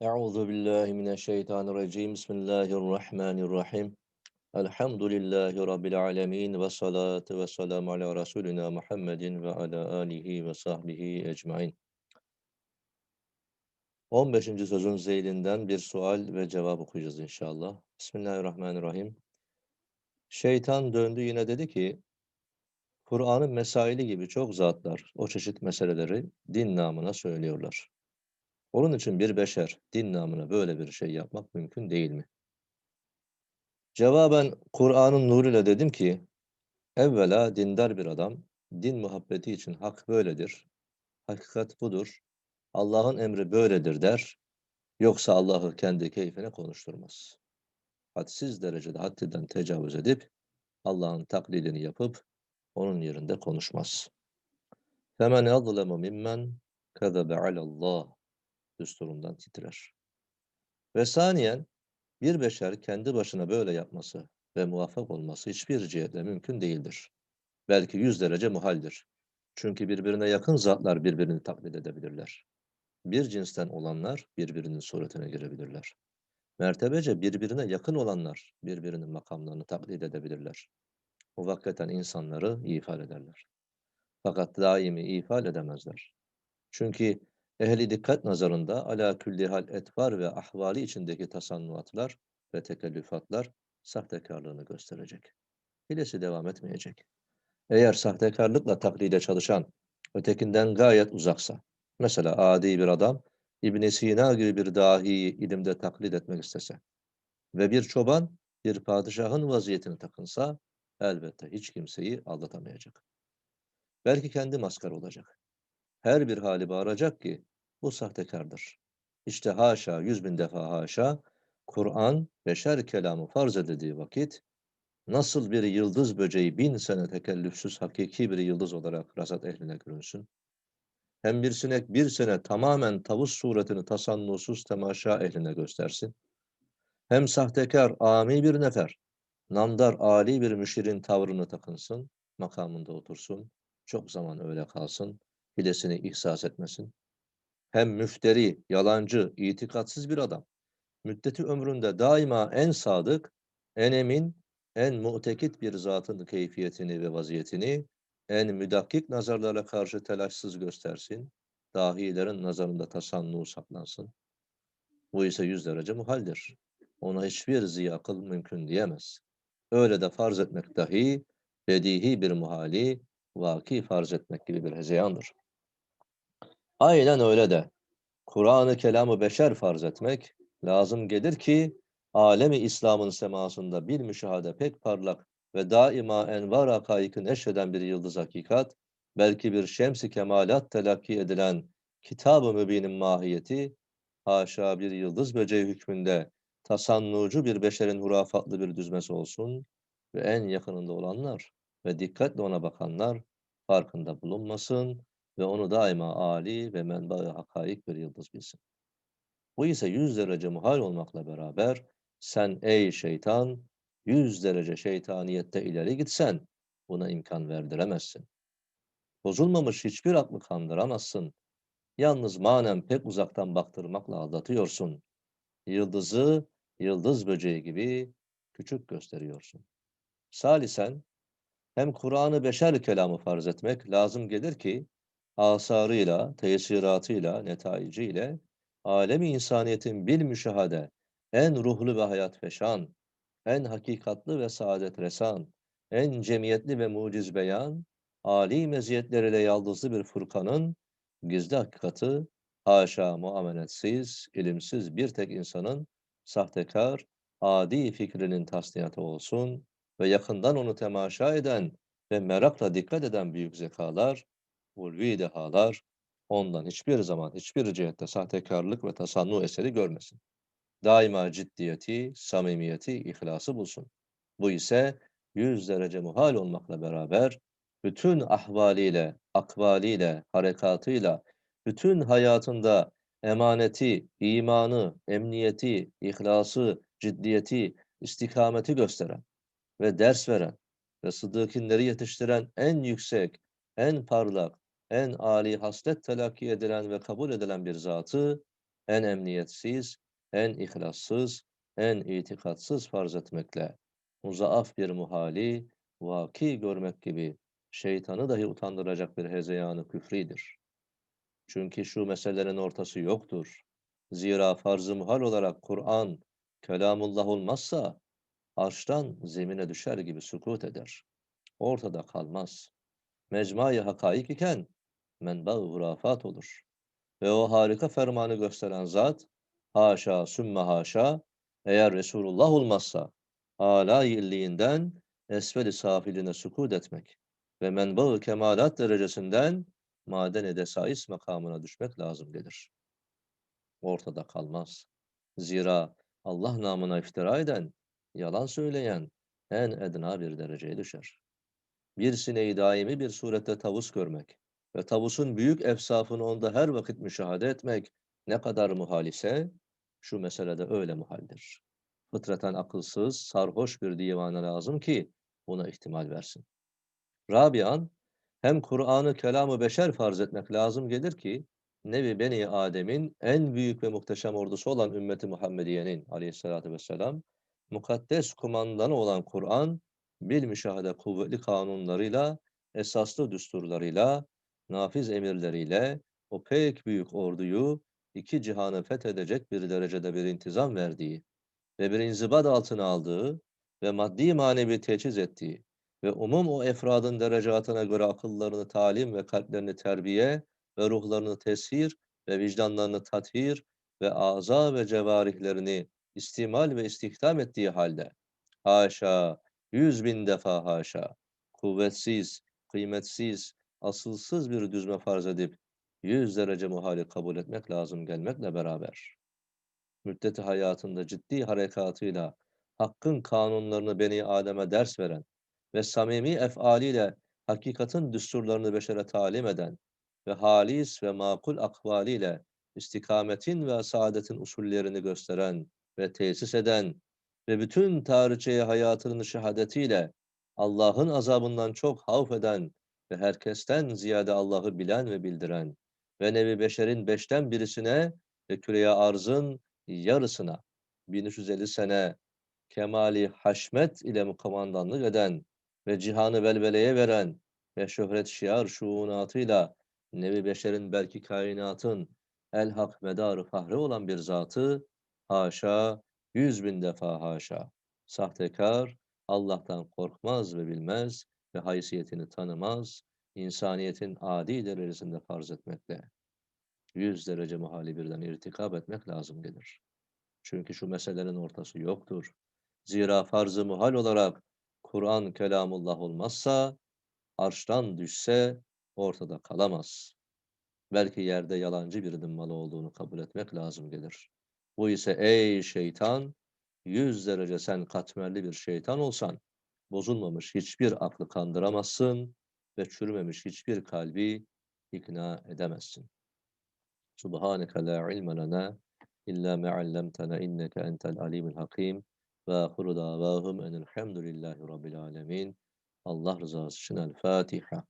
Euzu billahi mineşşeytanirracim. Bismillahirrahmanirrahim. Elhamdülillahi rabbil alamin ve salatu vesselam ala resulina Muhammedin ve ala alihi ve sahbihi ecmaîn. 15. sözün zeylinden bir sual ve cevap okuyacağız inşallah. Bismillahirrahmanirrahim. Şeytan döndü yine dedi ki, Kur'an'ın mesaili gibi çok zatlar o çeşit meseleleri din namına söylüyorlar. Onun için bir beşer din namına böyle bir şey yapmak mümkün değil mi? Cevaben Kur'an'ın nuruyla dedim ki, evvela dindar bir adam, din muhabbeti için hak böyledir, hakikat budur, Allah'ın emri böyledir der, yoksa Allah'ı kendi keyfine konuşturmaz. Hadsiz derecede haddinden tecavüz edip, Allah'ın taklidini yapıp, onun yerinde konuşmaz. فَمَنْ يَظْلَمُ مِمَّنْ كَذَبَ عَلَى اللّٰهِ düsturundan titrer. Ve saniyen bir beşer kendi başına böyle yapması ve muvaffak olması hiçbir cihetle mümkün değildir. Belki yüz derece muhaldir. Çünkü birbirine yakın zatlar birbirini taklit edebilirler. Bir cinsten olanlar birbirinin suretine girebilirler. Mertebece birbirine yakın olanlar birbirinin makamlarını taklit edebilirler. Muvakkaten insanları ifade ederler. Fakat daimi ifade edemezler. Çünkü Ehli dikkat nazarında ala külli hal etvar ve ahvali içindeki tasannuatlar ve tekellüfatlar sahtekarlığını gösterecek. Hilesi devam etmeyecek. Eğer sahtekarlıkla taklide çalışan ötekinden gayet uzaksa, mesela adi bir adam ibn Sina gibi bir dahiyi ilimde taklit etmek istese ve bir çoban bir padişahın vaziyetini takınsa elbette hiç kimseyi aldatamayacak. Belki kendi maskar olacak. Her bir hali bağıracak ki bu sahtekardır. İşte haşa, yüz bin defa haşa, Kur'an beşer kelamı farz edildiği vakit, nasıl bir yıldız böceği bin sene tekellüfsüz hakiki bir yıldız olarak rasat ehline görünsün, hem bir sinek bir sene tamamen tavus suretini tasannusuz temaşa ehline göstersin, hem sahtekar ami bir nefer, namdar ali bir müşirin tavrını takınsın, makamında otursun, çok zaman öyle kalsın, hilesini ihsas etmesin, hem müfteri, yalancı, itikatsız bir adam. Müddeti ömründe daima en sadık, en emin, en mutekit bir zatın keyfiyetini ve vaziyetini en müdakkik nazarlara karşı telaşsız göstersin. Dahilerin nazarında tasannu saklansın. Bu ise yüz derece muhaldir. Ona hiçbir ziya mümkün diyemez. Öyle de farz etmek dahi bedihi bir muhali, vaki farz etmek gibi bir hezeyandır. Aynen öyle de. Kur'an-ı kelamı beşer farz etmek lazım gelir ki alemi İslam'ın semasında bir müşahede pek parlak ve daima envar akaikı neşreden bir yıldız hakikat, belki bir şemsi kemalat telakki edilen kitab-ı mübinin mahiyeti, haşa bir yıldız böceği hükmünde tasannucu bir beşerin hurafatlı bir düzmesi olsun ve en yakınında olanlar ve dikkatle ona bakanlar farkında bulunmasın ve onu daima âli ve menba-ı hakaik bir yıldız bilsin. Bu ise yüz derece muhal olmakla beraber sen ey şeytan yüz derece şeytaniyette ileri gitsen buna imkan verdiremezsin. Bozulmamış hiçbir aklı kandıramazsın. Yalnız manen pek uzaktan baktırmakla aldatıyorsun. Yıldızı yıldız böceği gibi küçük gösteriyorsun. Salisen hem Kur'an'ı beşer kelamı farz etmek lazım gelir ki asarıyla, tesiratıyla, netaiciyle alemi insaniyetin bil müşahade, en ruhlu ve hayat feşan, en hakikatlı ve saadet resan, en cemiyetli ve muciz beyan, âli meziyetleriyle yaldızlı bir fırkanın gizli hakikati, haşa muameletsiz, ilimsiz bir tek insanın sahtekar, adi fikrinin tasniyatı olsun ve yakından onu temaşa eden ve merakla dikkat eden büyük zekalar, ulvi dehalar ondan hiçbir zaman hiçbir cihette sahtekarlık ve tasannu eseri görmesin. Daima ciddiyeti, samimiyeti, ihlası bulsun. Bu ise yüz derece muhal olmakla beraber bütün ahvaliyle, akvaliyle, harekatıyla, bütün hayatında emaneti, imanı, emniyeti, ihlası, ciddiyeti, istikameti gösteren ve ders veren ve sıddıkinleri yetiştiren en yüksek, en parlak, en âli haslet telakki edilen ve kabul edilen bir zatı en emniyetsiz, en ihlassız, en itikatsız farz etmekle, muzaaf bir muhali, vaki görmek gibi şeytanı dahi utandıracak bir hezeyanı küfridir. Çünkü şu meselelerin ortası yoktur. Zira farz-ı muhal olarak Kur'an, kelamullah olmazsa, arştan zemine düşer gibi sukut eder. Ortada kalmaz. Mecmai hakaik iken, menba-ı hurafat olur. Ve o harika fermanı gösteren zat, haşa sümme haşa, eğer Resulullah olmazsa, âlâ illiğinden esveli safiline sukut etmek ve menba-ı kemalat derecesinden maden-i desais makamına düşmek lazım gelir. Ortada kalmaz. Zira Allah namına iftira eden, yalan söyleyen en edna bir dereceye düşer. Bir sineği daimi bir surette tavus görmek ve tavusun büyük efsafını onda her vakit müşahede etmek ne kadar muhal ise, şu meselede öyle muhaldir. Fıtraten akılsız, sarhoş bir divane lazım ki buna ihtimal versin. Rabian, hem Kur'an'ı kelamı beşer farz etmek lazım gelir ki, Nevi Beni Adem'in en büyük ve muhteşem ordusu olan ümmeti Muhammediye'nin aleyhissalatü vesselam, mukaddes kumandanı olan Kur'an, bil müşahede kuvvetli kanunlarıyla, esaslı düsturlarıyla, nafiz emirleriyle o pek büyük orduyu iki cihanı fethedecek bir derecede bir intizam verdiği ve bir inzibat altına aldığı ve maddi manevi teçhiz ettiği ve umum o efradın derecatına göre akıllarını talim ve kalplerini terbiye ve ruhlarını teshir ve vicdanlarını tathir ve aza ve cevarihlerini istimal ve istihdam ettiği halde haşa, yüz bin defa haşa, kuvvetsiz, kıymetsiz, asılsız bir düzme farz edip yüz derece muhali kabul etmek lazım gelmekle beraber. Müddeti hayatında ciddi harekatıyla hakkın kanunlarını Beni Adem'e ders veren ve samimi efaliyle hakikatin düsturlarını beşere talim eden ve halis ve makul akvaliyle istikametin ve saadetin usullerini gösteren ve tesis eden ve bütün tarihçeye hayatının şehadetiyle Allah'ın azabından çok havf eden ve herkesten ziyade Allah'ı bilen ve bildiren ve nevi beşerin beşten birisine ve küreye arzın yarısına 1350 sene kemali haşmet ile mukamandanlık eden ve cihanı velveleye veren ve şöhret şiar şuunatıyla nevi beşerin belki kainatın el hak medarı fahri olan bir zatı haşa yüz bin defa haşa. Sahtekar Allah'tan korkmaz ve bilmez ve haysiyetini tanımaz insaniyetin adi derecesinde farz etmekle yüz derece muhali birden irtikab etmek lazım gelir. Çünkü şu meselelerin ortası yoktur. Zira farz-ı muhal olarak Kur'an kelamullah olmazsa, arştan düşse ortada kalamaz. Belki yerde yalancı birinin malı olduğunu kabul etmek lazım gelir. Bu ise ey şeytan, yüz derece sen katmerli bir şeytan olsan, bozulmamış hiçbir aklı kandıramazsın ve çürümemiş hiçbir kalbi ikna edemezsin. Subhaneke la ilme lena illa me allamtena inneke entel alimul hakim ve ahiru davahum enelhamdülillahi rabbil alemin. Allah rızası için El Fatiha.